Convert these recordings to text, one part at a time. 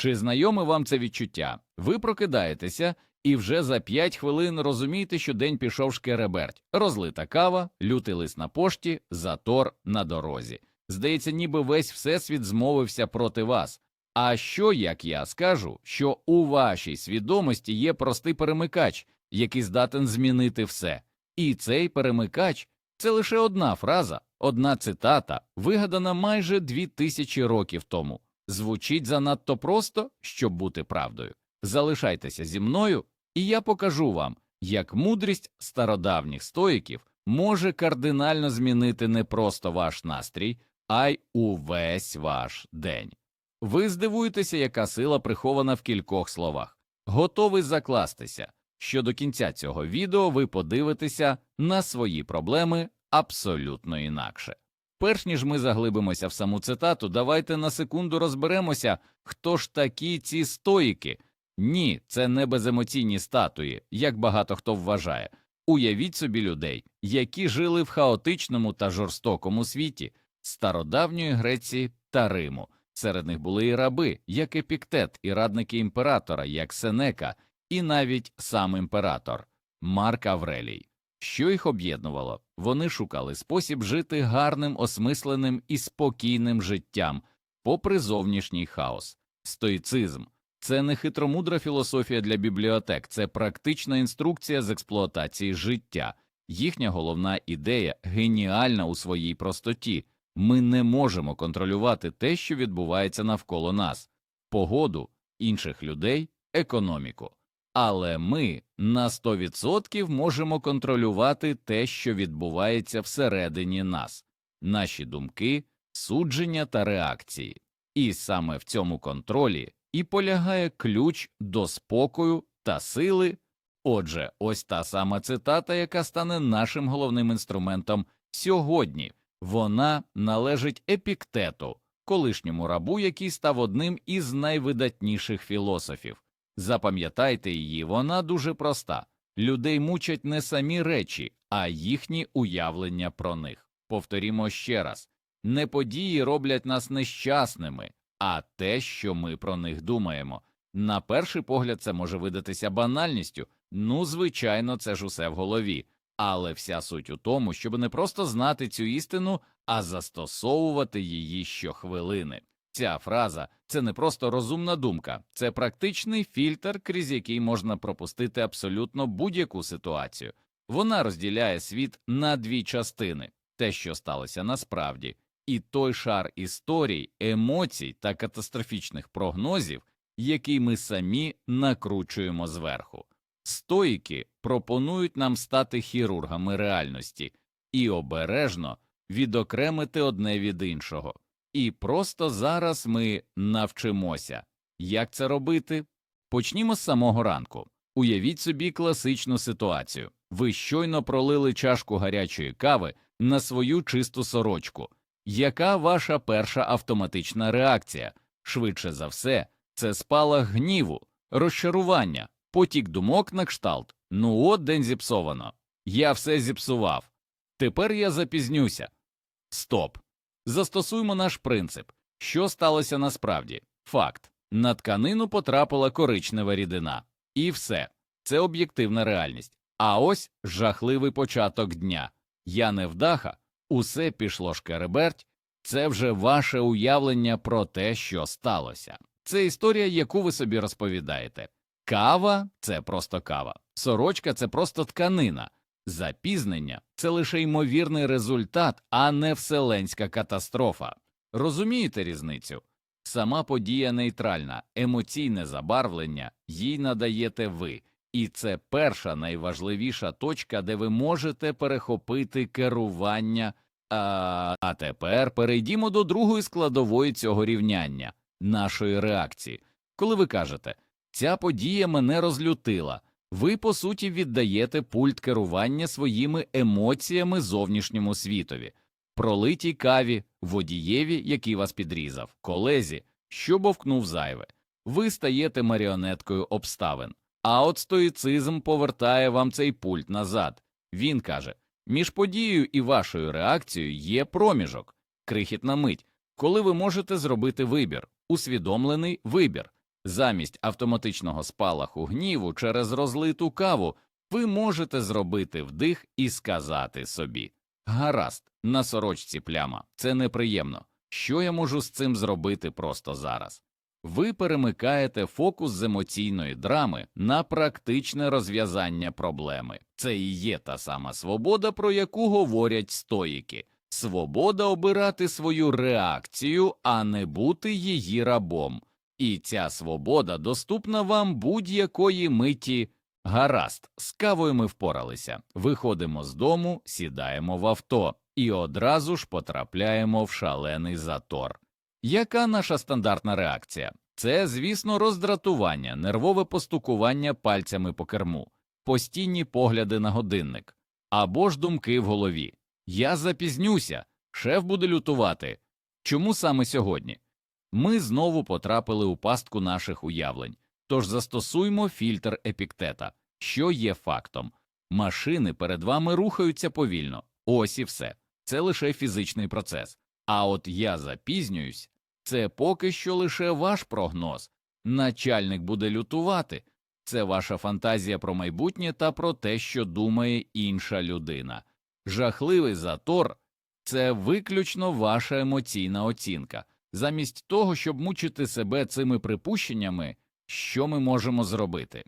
Чи знайоме вам це відчуття? Ви прокидаєтеся і вже за 5 хвилин розумієте, що день пішов шкереберть. Розлита кава, лютий лист на пошті, затор на дорозі. Здається, ніби весь всесвіт змовився проти вас. А що, як я скажу, що у вашій свідомості є простий перемикач, який здатен змінити все. І цей перемикач це лише одна фраза, одна цитата, вигадана майже дві тисячі років тому. Звучить занадто просто, щоб бути правдою. Залишайтеся зі мною, і я покажу вам, як мудрість стародавніх стоїків може кардинально змінити не просто ваш настрій, а й увесь ваш день. Ви здивуєтеся, яка сила прихована в кількох словах. Готовий закластися, що до кінця цього відео ви подивитеся на свої проблеми абсолютно інакше. Перш ніж ми заглибимося в саму цитату, давайте на секунду розберемося, хто ж такі ці стоїки. Ні, це не беземоційні статуї, як багато хто вважає. Уявіть собі людей, які жили в хаотичному та жорстокому світі стародавньої Греції та Риму. Серед них були і раби, як Епіктет, і радники імператора, як Сенека, і навіть сам імператор Марк Аврелій. Що їх об'єднувало? Вони шукали спосіб жити гарним, осмисленим і спокійним життям, попри зовнішній хаос. Стоїцизм це не хитромудра філософія для бібліотек, це практична інструкція з експлуатації життя. Їхня головна ідея геніальна у своїй простоті. Ми не можемо контролювати те, що відбувається навколо нас, погоду, інших людей, економіку. Але ми на 100% можемо контролювати те, що відбувається всередині нас, наші думки, судження та реакції. І саме в цьому контролі і полягає ключ до спокою та сили. Отже, ось та сама цитата, яка стане нашим головним інструментом сьогодні. Вона належить епіктету, колишньому рабу, який став одним із найвидатніших філософів. Запам'ятайте її, вона дуже проста. Людей мучать не самі речі, а їхні уявлення про них. Повторімо ще раз не події роблять нас нещасними, а те, що ми про них думаємо. На перший погляд, це може видатися банальністю. Ну, звичайно, це ж усе в голові. Але вся суть у тому, щоб не просто знати цю істину, а застосовувати її щохвилини. Ця фраза це не просто розумна думка, це практичний фільтр, крізь який можна пропустити абсолютно будь-яку ситуацію. Вона розділяє світ на дві частини те, що сталося насправді, і той шар історій, емоцій та катастрофічних прогнозів, який ми самі накручуємо зверху. Стоїки пропонують нам стати хірургами реальності і обережно відокремити одне від іншого. І просто зараз ми навчимося. Як це робити? Почнімо з самого ранку. Уявіть собі класичну ситуацію. Ви щойно пролили чашку гарячої кави на свою чисту сорочку. Яка ваша перша автоматична реакція? Швидше за все, це спалах гніву, розчарування, потік думок на кшталт. Ну от день зіпсовано. Я все зіпсував. Тепер я запізнюся. Стоп. Застосуємо наш принцип. Що сталося насправді? Факт. На тканину потрапила коричнева рідина. І все. Це об'єктивна реальність. А ось жахливий початок дня. Я невдаха, усе пішло шкереберть. Це вже ваше уявлення про те, що сталося. Це історія, яку ви собі розповідаєте. Кава це просто кава, сорочка це просто тканина. Запізнення це лише ймовірний результат, а не вселенська катастрофа. Розумієте різницю? Сама подія нейтральна, емоційне забарвлення їй надаєте ви, і це перша найважливіша точка, де ви можете перехопити керування. А, а тепер перейдімо до другої складової цього рівняння нашої реакції. Коли ви кажете, ця подія мене розлютила. Ви, по суті, віддаєте пульт керування своїми емоціями зовнішньому світові, пролитій каві, водієві, який вас підрізав, колезі, що бовкнув зайве. Ви стаєте маріонеткою обставин. А от стоїцизм повертає вам цей пульт назад. Він каже: між подією і вашою реакцією є проміжок, крихітна мить, коли ви можете зробити вибір, усвідомлений вибір. Замість автоматичного спалаху гніву через розлиту каву ви можете зробити вдих і сказати собі Гаразд, на сорочці пляма, це неприємно. Що я можу з цим зробити просто зараз? Ви перемикаєте фокус з емоційної драми на практичне розв'язання проблеми. Це і є та сама свобода, про яку говорять стоїки. Свобода обирати свою реакцію, а не бути її рабом. І ця свобода доступна вам будь-якої миті. Гаразд, з кавою ми впоралися. Виходимо з дому, сідаємо в авто і одразу ж потрапляємо в шалений затор. Яка наша стандартна реакція? Це, звісно, роздратування, нервове постукування пальцями по керму, постійні погляди на годинник або ж думки в голові. Я запізнюся, шеф буде лютувати. Чому саме сьогодні? Ми знову потрапили у пастку наших уявлень, тож застосуймо фільтр епіктета, що є фактом. Машини перед вами рухаються повільно, ось і все. Це лише фізичний процес. А от я запізнююсь, це поки що лише ваш прогноз. Начальник буде лютувати, це ваша фантазія про майбутнє та про те, що думає інша людина. Жахливий затор це виключно ваша емоційна оцінка. Замість того, щоб мучити себе цими припущеннями, що ми можемо зробити?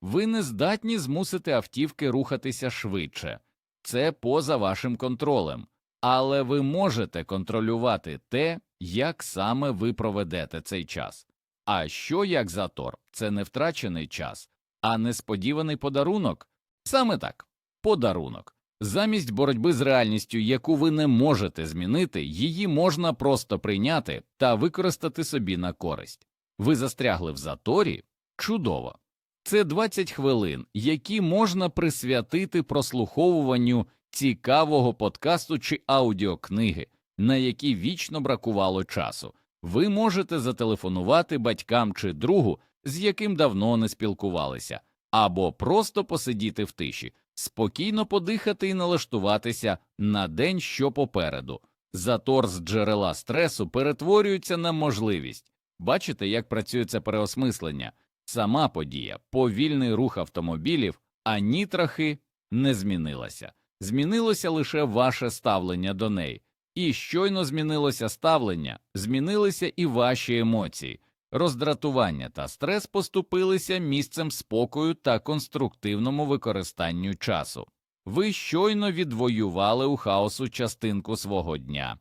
Ви не здатні змусити автівки рухатися швидше, це поза вашим контролем, але ви можете контролювати те, як саме ви проведете цей час. А що як затор? Це не втрачений час, а несподіваний подарунок? Саме так, подарунок. Замість боротьби з реальністю, яку ви не можете змінити, її можна просто прийняти та використати собі на користь. Ви застрягли в заторі? Чудово. Це 20 хвилин, які можна присвятити прослуховуванню цікавого подкасту чи аудіокниги, на які вічно бракувало часу. Ви можете зателефонувати батькам чи другу, з яким давно не спілкувалися, або просто посидіти в тиші, спокійно подихати і налаштуватися на день, що попереду. Затор з джерела стресу перетворюється на можливість. Бачите, як працює це переосмислення? Сама подія, повільний рух автомобілів, ані трохи не змінилася. Змінилося лише ваше ставлення до неї. І щойно змінилося ставлення, змінилися і ваші емоції. Роздратування та стрес поступилися місцем спокою та конструктивному використанню часу. Ви щойно відвоювали у хаосу частинку свого дня.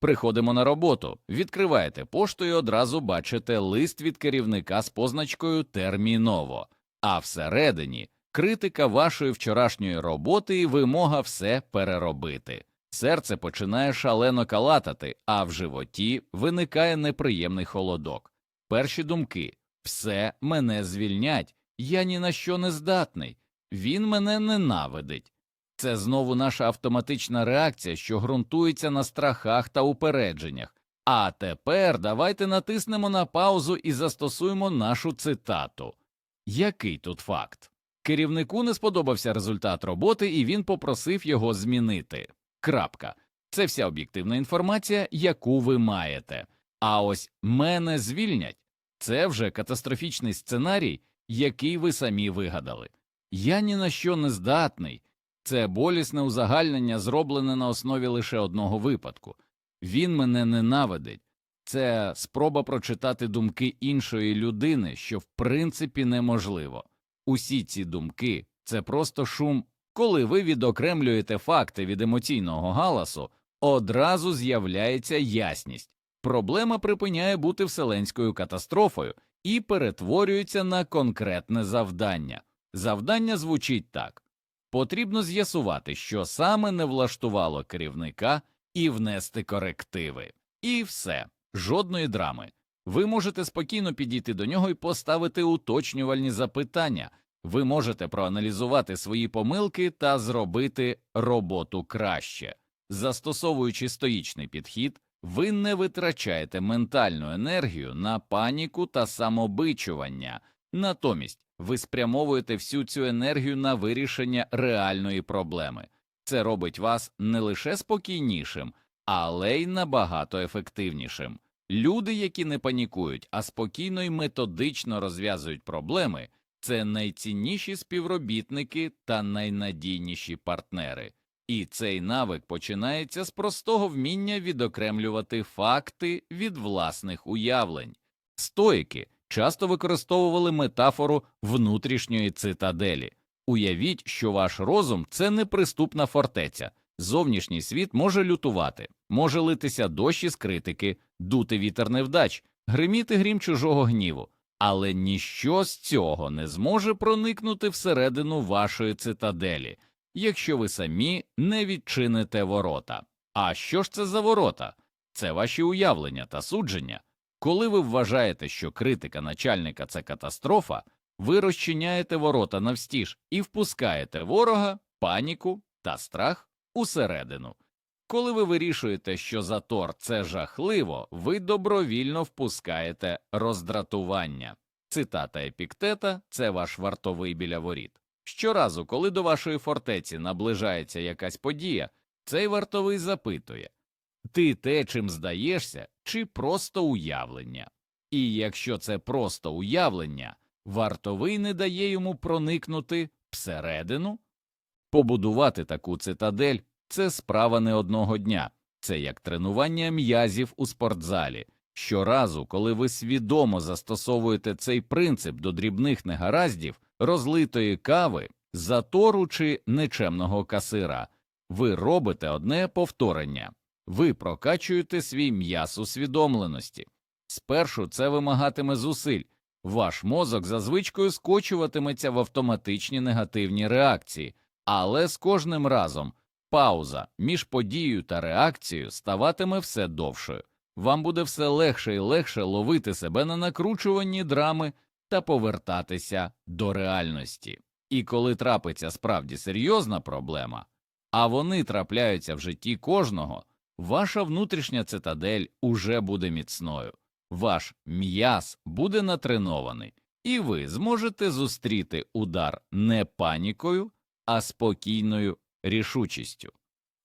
Приходимо на роботу, відкриваєте пошту і одразу бачите лист від керівника з позначкою терміново, а всередині критика вашої вчорашньої роботи і вимога все переробити. Серце починає шалено калатати, а в животі виникає неприємний холодок. Перші думки все мене звільнять, я ні на що не здатний, він мене ненавидить. Це знову наша автоматична реакція, що ґрунтується на страхах та упередженнях. А тепер давайте натиснемо на паузу і застосуємо нашу цитату. Який тут факт? Керівнику не сподобався результат роботи, і він попросив його змінити. Крапка. Це вся об'єктивна інформація, яку ви маєте. А ось мене звільнять це вже катастрофічний сценарій, який ви самі вигадали. Я ні на що не здатний. Це болісне узагальнення, зроблене на основі лише одного випадку. Він мене ненавидить. Це спроба прочитати думки іншої людини, що в принципі неможливо. Усі ці думки це просто шум. Коли ви відокремлюєте факти від емоційного галасу, одразу з'являється ясність. Проблема припиняє бути вселенською катастрофою і перетворюється на конкретне завдання. Завдання звучить так потрібно з'ясувати, що саме не влаштувало керівника, і внести корективи. І все, жодної драми. Ви можете спокійно підійти до нього і поставити уточнювальні запитання. Ви можете проаналізувати свої помилки та зробити роботу краще. Застосовуючи стоїчний підхід, ви не витрачаєте ментальну енергію на паніку та самобичування, натомість ви спрямовуєте всю цю енергію на вирішення реальної проблеми. Це робить вас не лише спокійнішим, але й набагато ефективнішим. Люди, які не панікують, а спокійно і методично розв'язують проблеми, це найцінніші співробітники та найнадійніші партнери. І цей навик починається з простого вміння відокремлювати факти від власних уявлень. Стоїки часто використовували метафору внутрішньої цитаделі. Уявіть, що ваш розум це неприступна фортеця. Зовнішній світ може лютувати, може литися дощ із критики, дути вітер невдач, гриміти грім чужого гніву, але ніщо з цього не зможе проникнути всередину вашої цитаделі, якщо ви самі не відчините ворота. А що ж це за ворота? Це ваші уявлення та судження. Коли ви вважаєте, що критика начальника це катастрофа, ви розчиняєте ворота навстіж і впускаєте ворога, паніку та страх усередину. Коли ви вирішуєте, що затор це жахливо, ви добровільно впускаєте роздратування. Цитата епіктета це ваш вартовий біля воріт. Щоразу, коли до вашої фортеці наближається якась подія, цей вартовий запитує ти те, чим здаєшся, чи просто уявлення? І якщо це просто уявлення, вартовий не дає йому проникнути всередину. Побудувати таку цитадель це справа не одного дня, це як тренування м'язів у спортзалі. Щоразу, коли ви свідомо застосовуєте цей принцип до дрібних негараздів, розлитої кави, затору чи нечемного касира, ви робите одне повторення, ви прокачуєте свій м'яз усвідомленості. Спершу це вимагатиме зусиль, ваш мозок за звичкою скочуватиметься в автоматичні негативні реакції, але з кожним разом пауза між подією та реакцією ставатиме все довшою. Вам буде все легше і легше ловити себе на накручуванні драми та повертатися до реальності. І коли трапиться справді серйозна проблема, а вони трапляються в житті кожного, ваша внутрішня цитадель уже буде міцною, ваш м'яз буде натренований, і ви зможете зустріти удар не панікою, а спокійною рішучістю.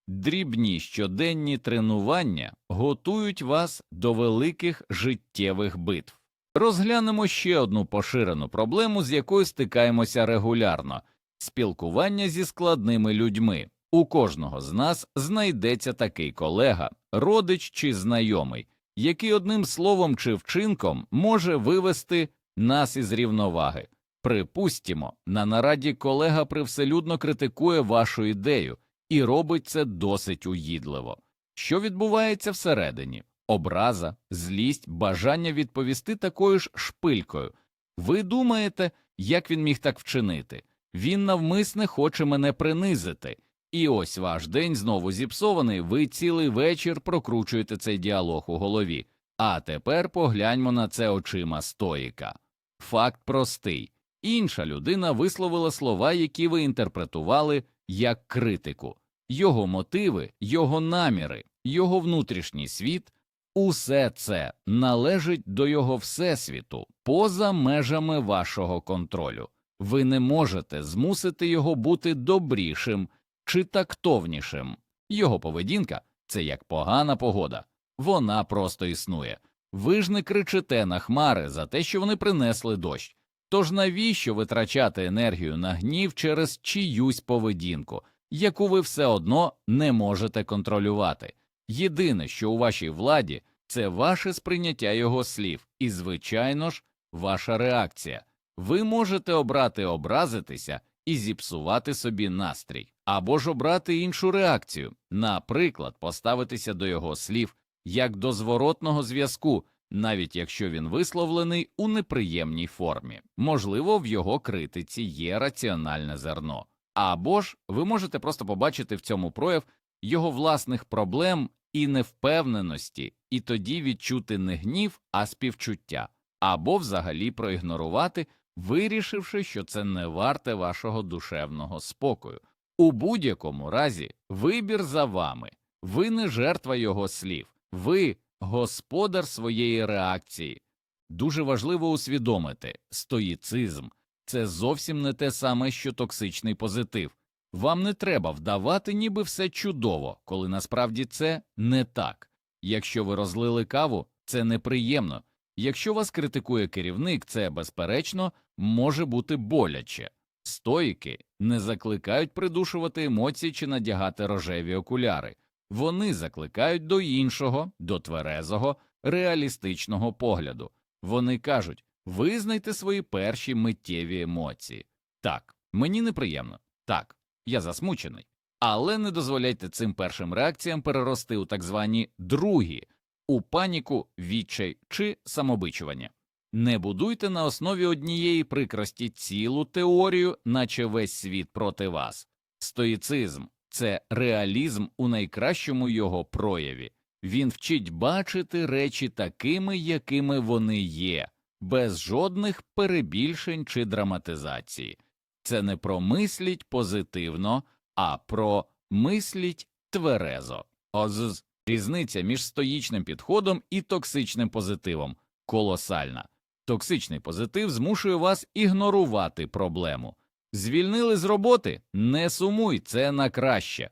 Дрібні щоденні тренування готують вас до великих життєвих битв. Розглянемо ще одну поширену проблему, з якою стикаємося регулярно спілкування зі складними людьми. У кожного з нас знайдеться такий колега, родич чи знайомий, який одним словом чи вчинком може вивести нас із рівноваги. Припустімо, на нараді колега привселюдно критикує вашу ідею і робить це досить уїдливо. Що відбувається всередині? Образа, злість, бажання відповісти такою ж шпилькою. Ви думаєте, як він міг так вчинити? Він навмисне хоче мене принизити. І ось ваш день знову зіпсований, ви цілий вечір прокручуєте цей діалог у голові. А тепер погляньмо на це очима стоїка. Факт простий. Інша людина висловила слова, які ви інтерпретували як критику, його мотиви, його наміри, його внутрішній світ усе це належить до його всесвіту поза межами вашого контролю. Ви не можете змусити його бути добрішим чи тактовнішим. Його поведінка це як погана погода, вона просто існує. Ви ж не кричите на хмари за те, що вони принесли дощ. Тож навіщо витрачати енергію на гнів через чиюсь поведінку, яку ви все одно не можете контролювати? Єдине, що у вашій владі, це ваше сприйняття його слів, і, звичайно ж, ваша реакція. Ви можете обрати образитися і зіпсувати собі настрій, або ж обрати іншу реакцію, наприклад, поставитися до його слів як до зворотного зв'язку, навіть якщо він висловлений у неприємній формі. Можливо, в його критиці є раціональне зерно. Або ж ви можете просто побачити в цьому прояв його власних проблем і невпевненості, і тоді відчути не гнів, а співчуття, або взагалі проігнорувати, вирішивши, що це не варте вашого душевного спокою. У будь-якому разі вибір за вами, ви не жертва його слів, ви господар своєї реакції. Дуже важливо усвідомити стоїцизм це зовсім не те саме, що токсичний позитив. Вам не треба вдавати, ніби все чудово, коли насправді це не так. Якщо ви розлили каву, Це неприємно. Якщо вас критикує керівник, це, безперечно, може бути боляче. Стоїки не закликають придушувати емоції чи надягати рожеві окуляри. Вони закликають до іншого, до тверезого, реалістичного погляду. Вони кажуть визнайте свої перші миттєві емоції. Так, мені неприємно, так, я засмучений. Але не дозволяйте цим першим реакціям перерости у так звані другі, у паніку, відчай чи самобичування. Не будуйте на основі однієї прикрості цілу теорію, наче весь світ проти вас. Стоїцизм це реалізм у найкращому його прояві. Він вчить бачити речі такими, якими вони є, без жодних перебільшень чи драматизації. Це не про мисліть позитивно, а про мисліть тверезо. Оз різниця між стоїчним підходом і токсичним позитивом колосальна. Токсичний позитив змушує вас ігнорувати проблему. Звільнили з роботи? Не сумуй, це на краще.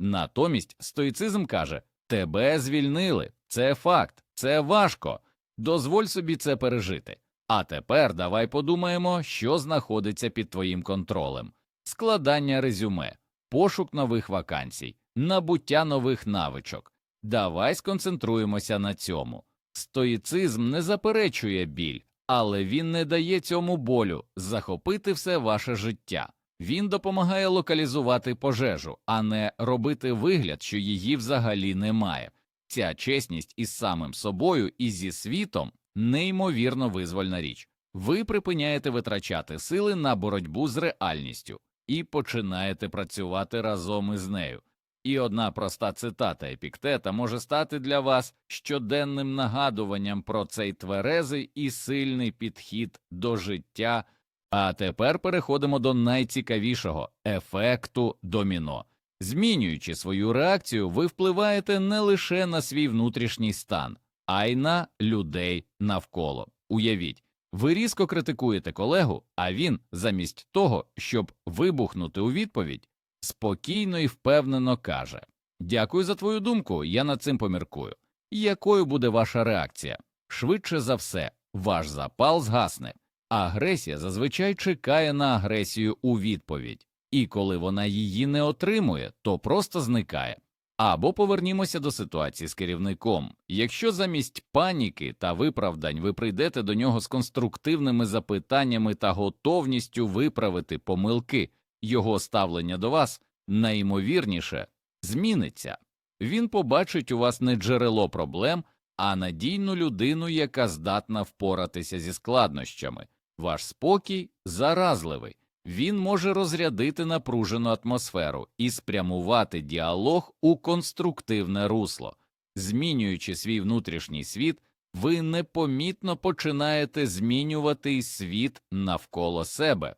Натомість стоїцизм каже тебе звільнили, це факт, це важко. Дозволь собі це пережити. А тепер давай подумаємо, що знаходиться під твоїм контролем: складання резюме, пошук нових вакансій, набуття нових навичок. Давай сконцентруємося на цьому. Стоїцизм не заперечує біль, але він не дає цьому болю захопити все ваше життя. Він допомагає локалізувати пожежу, а не робити вигляд, що її взагалі немає. Ця чесність із самим собою і зі світом неймовірно визвольна річ. Ви припиняєте витрачати сили на боротьбу з реальністю і починаєте працювати разом із нею. І одна проста цитата епіктета може стати для вас щоденним нагадуванням про цей тверезий і сильний підхід до життя. А тепер переходимо до найцікавішого ефекту доміно. Змінюючи свою реакцію, ви впливаєте не лише на свій внутрішній стан, а й на людей навколо. Уявіть, ви різко критикуєте колегу, а він, замість того, щоб вибухнути у відповідь, спокійно і впевнено каже Дякую за твою думку, я над цим поміркую. Якою буде ваша реакція? Швидше за все, ваш запал згасне. Агресія зазвичай чекає на агресію у відповідь, і коли вона її не отримує, то просто зникає. Або повернімося до ситуації з керівником. Якщо замість паніки та виправдань ви прийдете до нього з конструктивними запитаннями та готовністю виправити помилки, його ставлення до вас найімовірніше зміниться. Він побачить у вас не джерело проблем, а надійну людину, яка здатна впоратися зі складнощами. Ваш спокій заразливий. Він може розрядити напружену атмосферу і спрямувати діалог у конструктивне русло. Змінюючи свій внутрішній світ, ви непомітно починаєте змінювати світ навколо себе.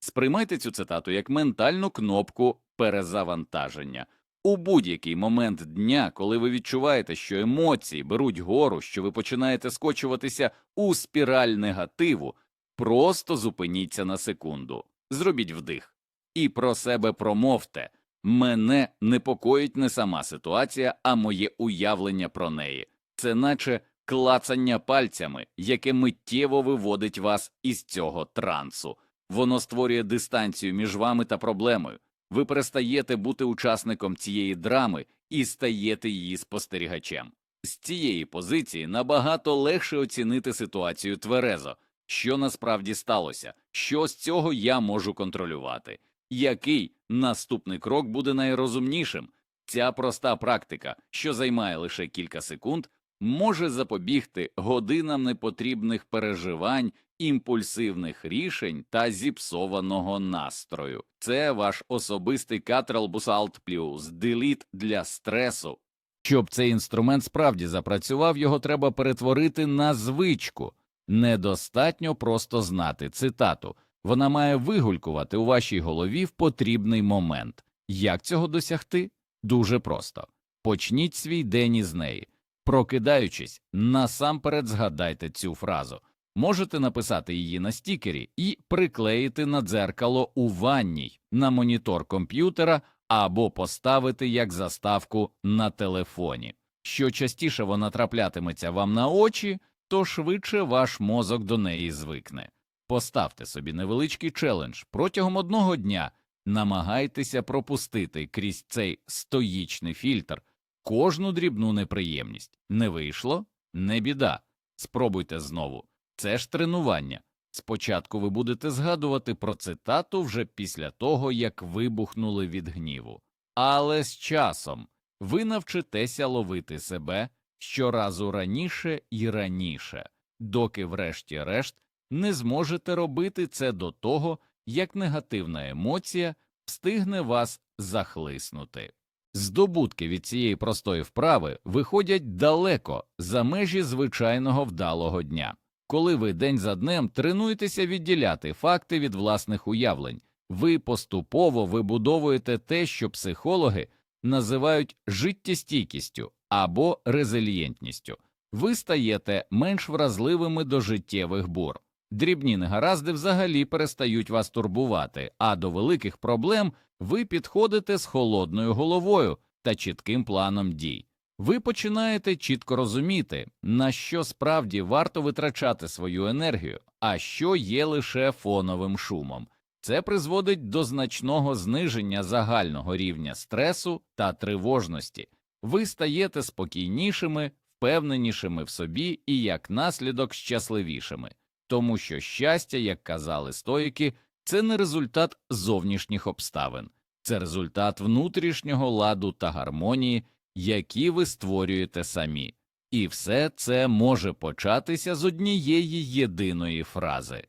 Сприймайте цю цитату як ментальну кнопку перезавантаження. У будь-який момент дня, коли ви відчуваєте, що емоції беруть гору, що ви починаєте скочуватися у спіраль негативу, просто зупиніться на секунду, зробіть вдих і про себе промовте мене непокоїть не сама ситуація, а моє уявлення про неї. Це наче клацання пальцями, яке миттєво виводить вас із цього трансу. Воно створює дистанцію між вами та проблемою. Ви перестаєте бути учасником цієї драми і стаєте її спостерігачем. З цієї позиції набагато легше оцінити ситуацію тверезо, що насправді сталося, що з цього я можу контролювати, який наступний крок буде найрозумнішим. Ця проста практика, що займає лише кілька секунд, може запобігти годинам непотрібних переживань, імпульсивних рішень та зіпсованого настрою. Це ваш особистий Catrel Busalt Plus Delete для стресу. Щоб цей інструмент справді запрацював, його треба перетворити на звичку. Недостатньо просто знати цитату. Вона має вигулькувати у вашій голові в потрібний момент. Як цього досягти? Дуже просто. Почніть свій день із неї. Прокидаючись, насамперед згадайте цю фразу. Можете написати її на стікері і приклеїти на дзеркало у ванній, на монітор комп'ютера або поставити як заставку на телефоні. Що частіше вона траплятиметься вам на очі, то швидше ваш мозок до неї звикне. Поставте собі невеличкий челендж протягом одного дня намагайтеся пропустити крізь цей стоїчний фільтр кожну дрібну неприємність. Не вийшло? Не біда. Спробуйте знову. Це ж тренування. Спочатку ви будете згадувати про цитату вже після того, як вибухнули від гніву. Але з часом ви навчитеся ловити себе щоразу раніше і раніше, доки, врешті-решт, не зможете робити це до того, як негативна емоція встигне вас захлиснути. Здобутки від цієї простої вправи виходять далеко за межі звичайного вдалого дня. Коли ви день за днем тренуєтеся відділяти факти від власних уявлень, ви поступово вибудовуєте те, що психологи називають життєстійкістю або резилієнтністю. Ви стаєте менш вразливими до життєвих бур. Дрібні негаразди взагалі перестають вас турбувати, а до великих проблем ви підходите з холодною головою та чітким планом дій. Ви починаєте чітко розуміти, на що справді варто витрачати свою енергію, а що є лише фоновим шумом. Це призводить до значного зниження загального рівня стресу та тривожності. Ви стаєте спокійнішими, впевненішими в собі і, як наслідок, щасливішими, тому що щастя, як казали стоїки, це не результат зовнішніх обставин, це результат внутрішнього ладу та гармонії, які ви створюєте самі. І все це може початися з однієї єдиної фрази.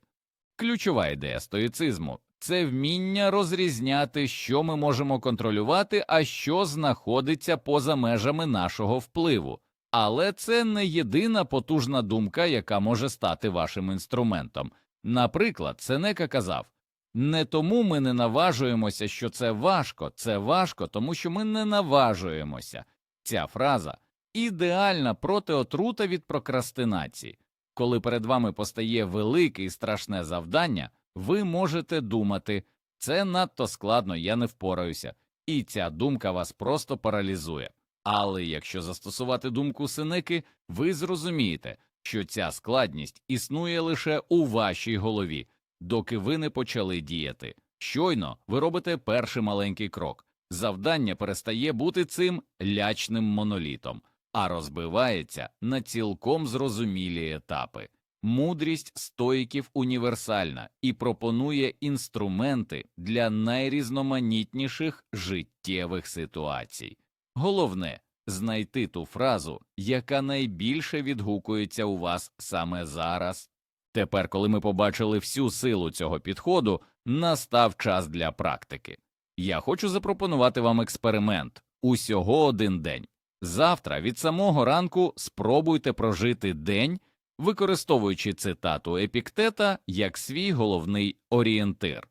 Ключова ідея стоїцизму це вміння розрізняти, що ми можемо контролювати, а що знаходиться поза межами нашого впливу. Але це не єдина потужна думка, яка може стати вашим інструментом. Наприклад, Сенека казав не тому ми не наважуємося, що це важко, це важко, тому що ми не наважуємося. Ця фраза ідеальна протиотрута від прокрастинації. Коли перед вами постає велике і страшне завдання, ви можете думати це надто складно, я не впораюся, і ця думка вас просто паралізує. Але якщо застосувати думку синеки, ви зрозумієте, що ця складність існує лише у вашій голові, доки ви не почали діяти. Щойно ви робите перший маленький крок. Завдання перестає бути цим лячним монолітом, а розбивається на цілком зрозумілі етапи. Мудрість стоїків універсальна і пропонує інструменти для найрізноманітніших життєвих ситуацій. Головне знайти ту фразу, яка найбільше відгукується у вас саме зараз. Тепер, коли ми побачили всю силу цього підходу, настав час для практики. Я хочу запропонувати вам експеримент усього один день. Завтра від самого ранку спробуйте прожити день, використовуючи цитату епіктета як свій головний орієнтир.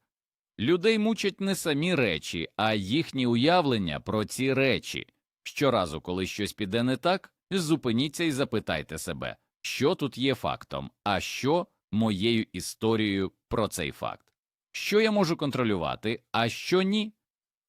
Людей мучать не самі речі, а їхні уявлення про ці речі. Щоразу, коли щось піде не так, зупиніться і запитайте себе, що тут є фактом, а що моєю історією про цей факт. Що я можу контролювати, а що ні?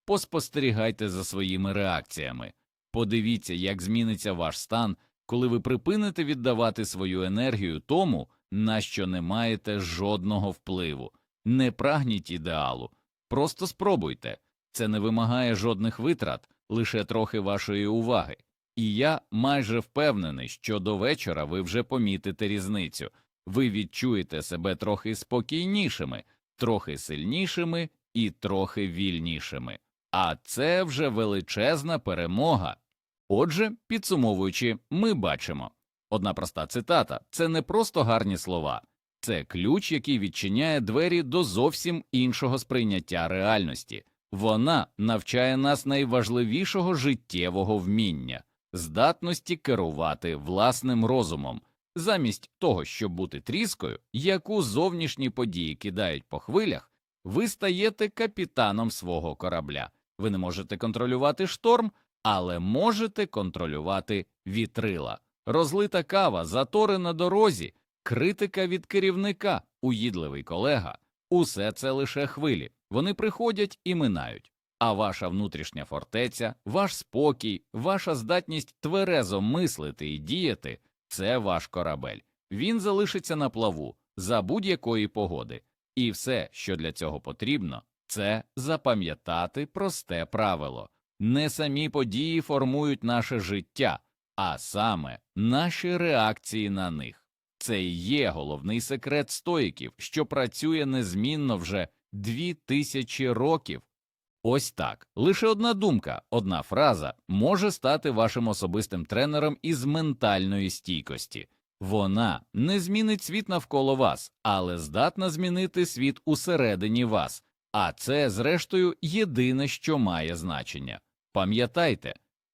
Поспостерігайте за своїми реакціями, подивіться, як зміниться ваш стан, коли ви припините віддавати свою енергію тому, на що не маєте жодного впливу. Не прагніть ідеалу, просто спробуйте. Це не вимагає жодних витрат, лише трохи вашої уваги. І я майже впевнений, що до вечора ви вже помітите різницю, ви відчуєте себе трохи спокійнішими, трохи сильнішими і трохи вільнішими. А це вже величезна перемога. Отже, підсумовуючи, ми бачимо одна проста цитата це не просто гарні слова, це ключ, який відчиняє двері до зовсім іншого сприйняття реальності. Вона навчає нас найважливішого життєвого вміння здатності керувати власним розумом, замість того, щоб бути тріскою, яку зовнішні події кидають по хвилях, ви стаєте капітаном свого корабля. Ви не можете контролювати шторм, але можете контролювати вітрила. Розлита кава, затори на дорозі, критика від керівника, уїдливий колега усе це лише хвилі. Вони приходять і минають. А ваша внутрішня фортеця, ваш спокій, ваша здатність тверезо мислити і діяти це ваш корабель. Він залишиться на плаву за будь-якої погоди, і все, що для цього потрібно, це запам'ятати просте правило не самі події формують наше життя, а саме наші реакції на них. Це і є головний секрет стоїків, що працює незмінно вже дві тисячі років. Ось так. Лише одна думка, одна фраза може стати вашим особистим тренером із ментальної стійкості. Вона не змінить світ навколо вас, але здатна змінити світ усередині вас. А це, зрештою, єдине, що має значення. Пам'ятайте,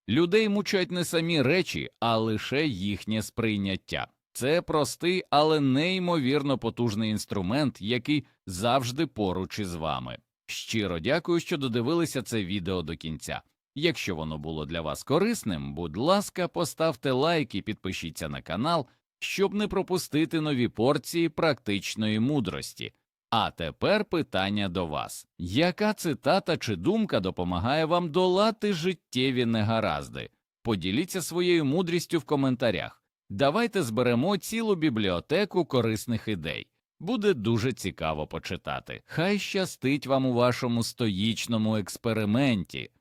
людей мучать не самі речі, а лише їхнє сприйняття. Це простий, але неймовірно потужний інструмент, який завжди поруч із вами. Щиро дякую, що додивилися це відео до кінця. Якщо воно було для вас корисним, будь ласка, поставте лайк і підпишіться на канал, щоб не пропустити нові порції практичної мудрості. А тепер питання до вас: яка цитата чи думка допомагає вам долати життєві негаразди? Поділіться своєю мудрістю в коментарях. Давайте зберемо цілу бібліотеку корисних ідей. Буде дуже цікаво почитати. Хай щастить вам у вашому стоїчному експерименті.